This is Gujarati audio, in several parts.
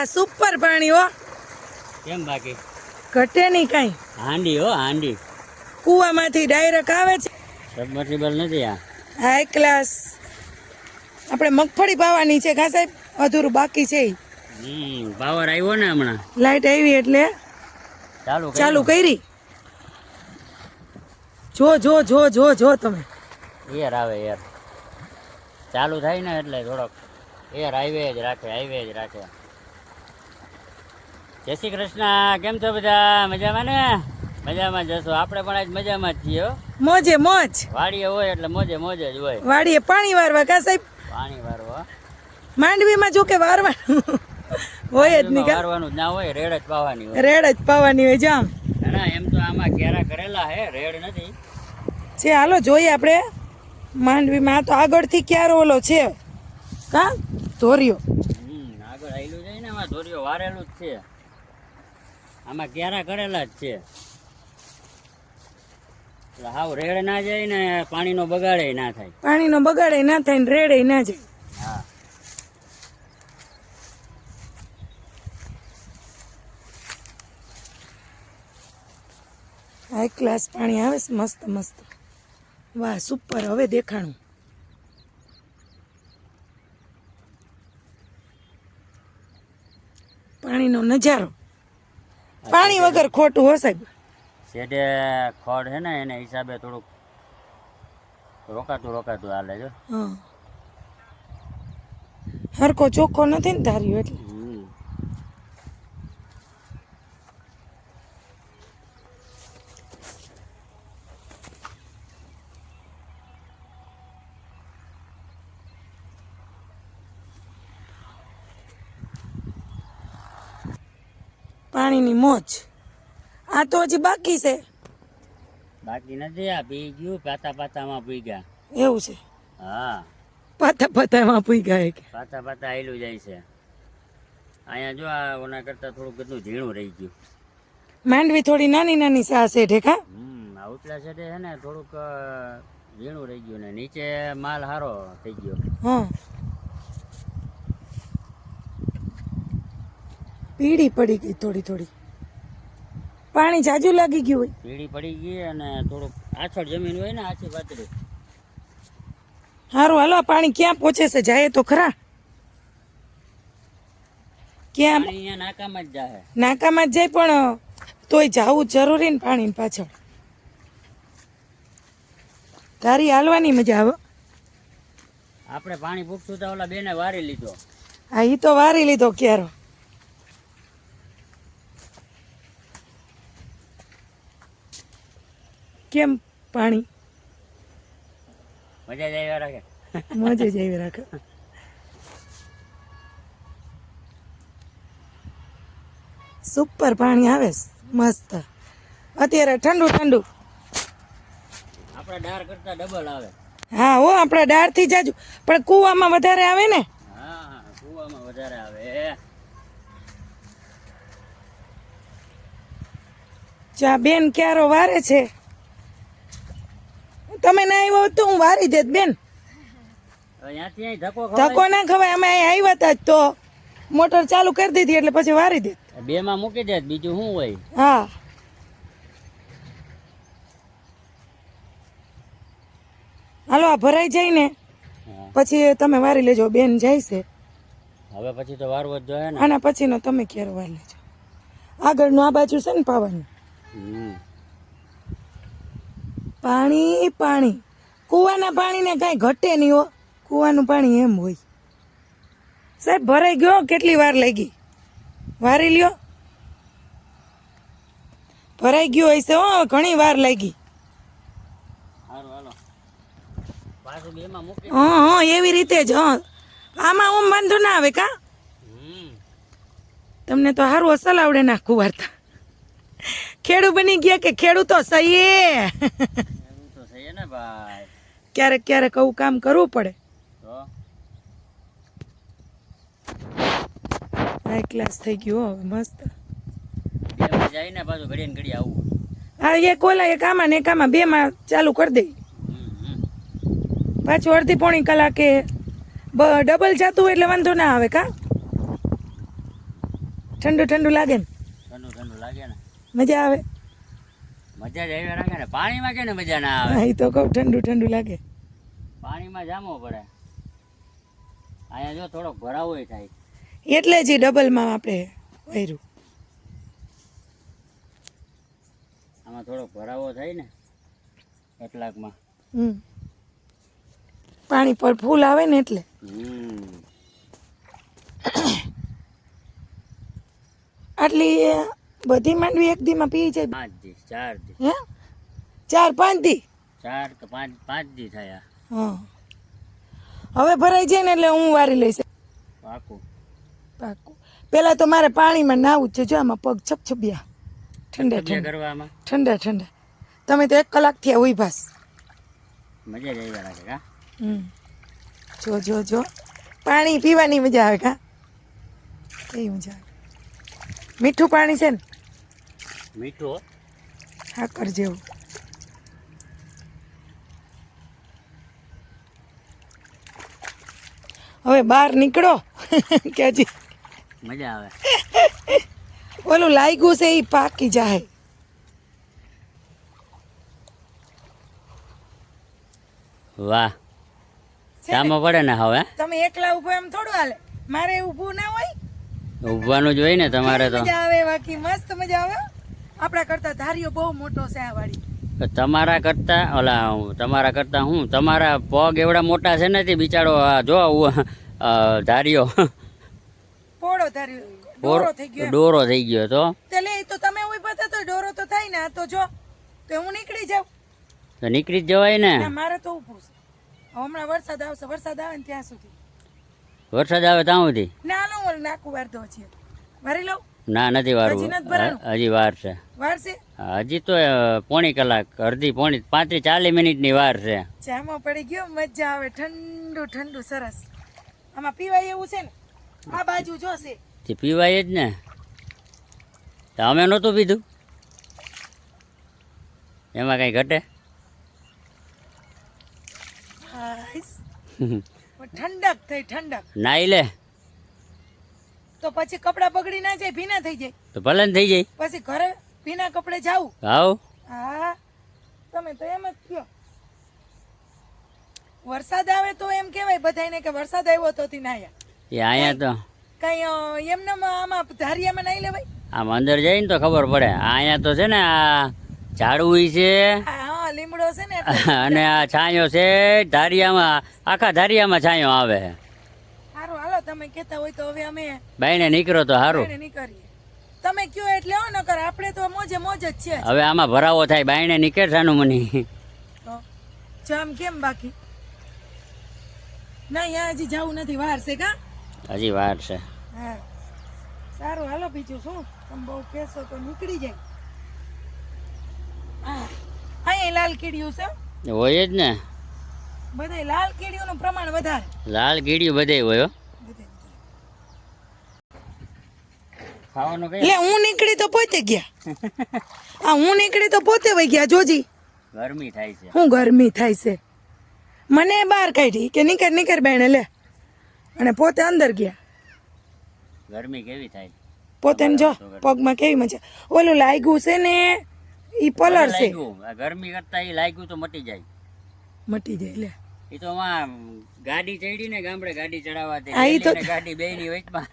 વાહ સુપર પાણી હો. કેમ બાકી? ઘટે નહીં કાંઈ. હાંડી હો હાંડી. કૂવામાંથી ડાયરેક્ટ આવે છે. સબમર્સિબલ નથી આ. હાઈ ક્લાસ આપણે મગફળી પાવાની છે ઘા સાહેબ? અધૂરું બાકી છે. હમ પાવર આવ્યો ને હમણાં. લાઈટ આવી એટલે ચાલુ ચાલુ કરી. જો જો જો જો જો તમે. એર આવે એર ચાલુ થાય ને એટલે થોડોક. એર હાઈવે જ રાખે હાઈવે જ રાખે. જય શ્રી કૃષ્ણ કેમ છો બધા? મજામાં ને? મજામાં જશો આપણે પણ આજ મજામાં જ છીએ મોજે મોજ. વાડીએ હોય એટલે મોજે મોજે જ હોય. વાડીએ પાણી વારવા કા સાહેબ? પાણી વારવા. માંડવીમાં જો કે વારવાનું. હોય જ નહીં વારવાનું ના હોય રેડ જ પાવાની હોય. રેડ જ પાવાની હોય જામ ના, એમ તો આમાં કેરા કરેલા હે રેડ નથી. છે હાલો જોઈએ આપણે. માંડવીમાં તો આગળથી ક્યારો ઓલો છે. કા? ધોર્યો આગળ આવેલું છે ને એમાં ધોરીઓ વારેલું જ છે. આમાં ક્યારા કરેલા જ છે. એટલે હાવ રેડ ના જાય ને પાણીનો બગાડે ના થાય. પાણીનો બગાડે ના થાય ને રેડે ના જાય. હા. હાઈ ક્લાસ પાણી આવે છે મસ્ત મસ્ત. વાહ સુપર. હવે દેખાણું. પાણીનો નજારો. પાણી વગર ખોટું હો સાહેબ શેડે હે છે ને એને હિસાબે થોડુંક રોકાતું રોકાતું હાલે છે. હા. હરકો ચોખ્ખો નથી ને ધાર્યું એટલે? પાણીની મોજ. આ તો હજી બાકી છે. બાકી નથી આ પી ગયું પાતા પાતામાં પી ગયા એવું છે. હા. પાતા પાતામાં પૂઈ ગયા કે પાતા પાતા આયલું જાય છે. અહીંયા જો આ ઓના કરતાં થોડુંક બધું ઝીણું રહી ગયું. માંડવી થોડી નાની નાની સા છે ઢેકા હમ આ ઉપલા સાઈડે છે ને થોડુંક ઝીણું રહી ગયું ને નીચે માલ સારો થઈ ગયો. હા. પીળી પડી ગઈ થોડી થોડી. પાણી જાજુ લાગી ગયું હોય. પીળી પડી ગઈ અને થોડુંક આછળ જમીન હોય ને આછી પાતળી સારું હાલો પાણી ક્યાં પહોંચે છે? જાય તો ખરા. ક્યાં અહીંયા નાકામાં જ જાય નાકામાં જ જાય પણ તોય જાવું જરૂરી ને પાણી પાછળ. તારી હાલવાની મજા આવે. આપણે પાણી પૂછતું તો ઓલા બેને વારી લીધો. હા એ તો વારી લીધો ક્યારો. કેમ પાણી? મજા જ રાખે. મજા જ રાખે. સુપર પાણી આવે મસ્ત. અત્યારે ઠંડુ ઠંડુ. આપણા ડાર કરતા ડબલ આવે. હા હો આપણા ડાળથી જાજુ. પણ કૂવામાં વધારે આવે ને? હા હા કૂવામાં વધારે આવે. ચા બેન ક્યારો વારે છે? તમે ના આવ્યો તો હું વારી દેત બેન. ધક્કો ના ખવાય અમે આવ્યા હતા તો. મોટર ચાલુ કરી દીધી એટલે પછી વારી દેત. બે માં મૂકી દે બીજું શું હોય? હા. હાલો આ ભરાઈ જાય ને. પછી તમે વારી લેજો બેન જાય છે. હવે પછી તો વારવો જ જોઈએ ને. આના પછીનો તમે ક્યારે વારી લેજો. આગળનું આ બાજુ છે ને પાવાનું. હમ. પાણી પાણી. કૂવાના પાણીને કાંઈ ઘટે નહીં હો. કૂવાનું પાણી એમ હોય. સાહેબ ભરાઈ ગયો કેટલી વાર લાગી? વારી લ્યો. ભરાઈ ગયો હશે હો ઘણી વાર લાગી. હા હા એવી રીતે જ હા. આમાં ઓમ વાંધો ના આવે કા? તમને તો સારું અસલ આવડે નાખું વાર્તા ખેડૂ બની ગયા કે ખેડૂતો સહી તો સહી ને ભાઈ ક્યારેક ક્યારેક આવું કામ કરવું પડે. હાઈ ક્લાસ થઈ ગયું હવે મસ્ત. બે ને પાછું ઘડીએ ને ઘડીએ હા એક ઓલા એક આમાં ને એક આમાં, બે માં ચાલુ કરી દઈ પાછું અડધી પોણી કલાકે ડબલ જતું એટલે વાંધો ના આવે કા? ઠંડુ ઠંડુ લાગે ને. મજા આવે. મજા જ આવી રાખે ને. પાણીમાં કે ને મજા ના આવે? એ તો કહું ઠંડુ ઠંડુ લાગે. પાણીમાં જામો પડે. અહીંયા જો થોડોક ભરાવો થાય. એટલે જ ડબલમાં આપણે વૈરું આમાં થોડોક ભરાવો થાય ને એટલાકમાં હમ. પાણી પર ફૂલ આવે ને એટલે. આટલી બધી માંડવી એક દીમાં પી જાય. પાંચ દી ચાર દી. હે? ચાર પાંચ દી? ચાર કે પાંચ પાંચ દી થયા. હા. હવે ભરાઈ જાય ને એટલે હું વારી લઈશ. પાકું. પાકું. પેલા તો મારે પાણીમાં નાવું છે જો આમાં પગ છપછપિયા. ઠંડા ઠંડા. કરવામાં? ઠંડા ઠંડા. તમે તો એક કલાક થયા ઉઈ ભાસ મજા જ આવ્યા રાખે કા જો જો જો. પાણી પીવાની મજા આવે કા કઈ મજા આવે. મીઠું પાણી છે ને? મીઠું. સાકર જેવું. હવે બહાર નીકળો. કે હજી? મજા આવે. ઓલું લાગ્યું છે એ પાકી જાય. વાહ. સામો પડે ને હવે તમે એકલા ઊભો એમ થોડું હાલે. મારે ઊભું ના હોય. ઉભવાનું જ હોય ને તમારે તો. મજા આવે બાકી મસ્ત મજા આવે આપણા કરતા ધારિયો બહુ મોટો છે આ વાડી. તમારા કરતા ઓલા તમારા કરતા હું? તમારા પગ એવડા મોટા છે ને તે બિચારો આ જો ધારિયો પોળો ધાર્યો ડોરો થઈ ગયો ડોરો થઈ ગયો તો? એટલે તો તમે ઊભા થતા તો ડોરો તો થાય ને આ તો જો. તો હું નીકળી જાઉં. તો નીકળી જ જવાય ને? મારે તો ઊભું છે. હમણાં વરસાદ આવશે વરસાદ આવે ને ત્યાં સુધી. વરસાદ આવે ત્યાં સુધી? ના લો નાખું વાર દો છીએ મારી લઉં? ના નથી વારવું. હજી વાર છે. વાર છે? હજી તો પોણી કલાક અડધી પોણી પાંત્રીસ ચાલીસ મિનિટની વાર છે. જામો પડી ગયો મજા આવે. ઠંડુ ઠંડુ સરસ. આમાં પીવાય એવું છે ને? આ બાજુ જોશે. તે પીવાય જ ને. અમે નહોતું પીધું? એમાં કઈ ઘટે? ઠંડક થઈ ઠંડક. નાઈ લે. તો પછી કપડા બગડી ના જાય ભીના થઈ જાય. તો ભલે થઈ જાય. પછી ઘરે ભીના કપડે જાવું આવ હા તમે તો એમ જ કયો વરસાદ આવે તો એમ કહેવાય બધાને કે વરસાદ આવ્યો તો થી નાયા એ તો. કઈ એમને આમાં ધારિયામાં નાઈ લેવાય? આમ અંદર જઈને તો ખબર પડે. આ અહીંયા તો છે ને આ ઝાડવું છે. લીમડો છે ને અને આ છાંયો છે ધારિયામાં. આખા ધારિયામાં છાંયો આવે. સારું તમે કહેતા હોય તો હવે અમે બાઈને નીકળો તો સારું નહીં તમે કયો એટલે હો નકર આપણે તો મોજે મોજ જ છે. હવે આમાં ભરાવો થાય બાઈને નીકળ મને. તો જામ કેમ બાકી? ના અહીંયા હજી જવું નથી વાર છે કા? હજી વાર છે. હા. સારું હાલો બીજું શું? તમે બહુ કહેશો તો નીકળી જાય. હા. અહીંયા લાલ કીડિયું છે. હોય જ ને. બધે લાલ કીડિયુંનું પ્રમાણ વધારે. લાલ ગીડિયું બધે હોય હો. એટલે હું નીકળી તો પોતે ગયા. આ હું નીકળી તો પોતે વઈ ગયા જોજી. ગરમી થાય છે. હું ગરમી થાય છે. મને બહાર કાઢી કે નીકળ નીકળ બેને લે. અને પોતે અંદર ગયા. ગરમી કેવી થાય? પોતે જો પગમાં કેવી મજા. ઓલું લાગ્યું છે ને ઈ પલર છે. ગરમી કરતા એ લાગ્યું તો મટી જાય. મટી જાય લે. એ તો આમાં ગાડી ચડી ને ગામડે ગાડી ચડાવવા હા, ઈ તો- ગાડી બે ની વચમાં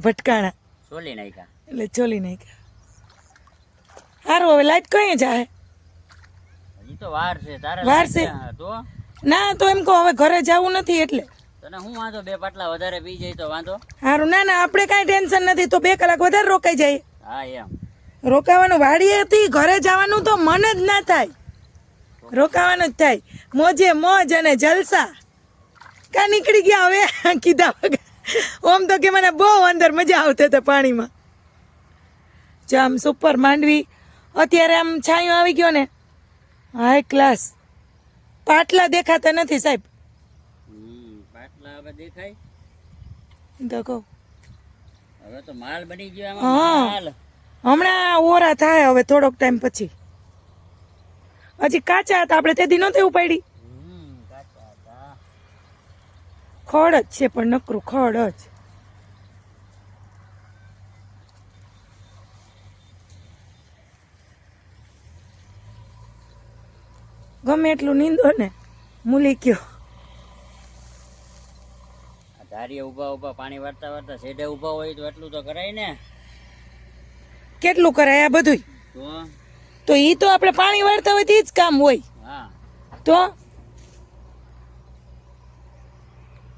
ભટકાણા. સોલી નાખ્યા. એટલે ચોલી નાખ્યા. સારું હવે લાઈટ કઈ જાય? હજી તો વાર છે તારે વાર છે? હા, તો? ના તો એમ કહો હવે ઘરે જવું નથી એટલે. તને હું વાંધો? બે પાટલા વધારે પી જાય તો વાંધો? સારું ના ના આપણે કાંઈ ટેન્શન નથી. તો બે કલાક વધારે રોકાઈ જાય. હા એમ. રોકાવાનું વાડીએ હતી ઘરે જવાનું તો મન જ ના થાય. રોકાવાનું જ થાય. મોજે મોજ અને જલસા. કા નીકળી ગયા હવે? કીધા વગર. ઓમ તો કે મને બહુ અંદર મજા આવતી હતી પાણીમાં. જો આમ સુપર માંડવી. અત્યારે આમ છાંયો આવી ગયો ને. હાઈ ક્લાસ પાટલા દેખાતા નથી સાહેબ. પાટલા દેખાય? તો કહું. હવે તો માલ બની ગયો હા. હમણાં ઓરા થાય હવે થોડોક ટાઈમ પછી. હજી કાચા હતા આપણે તેથી નહોતી ઉપાડી. ખડ જ છે પણ નકરું ખડ જ. ગમે એટલું નીંદો ને મૂલી કયો ધારીએ ઊભા ઊભા પાણી વાળતા વાળતા શેઢે ઊભા હોય તો એટલું તો કરાય ને. કેટલું કરાય આ બધું તો એ તો આપણે પાણી વાળતા હોય તે જ કામ હોય. તો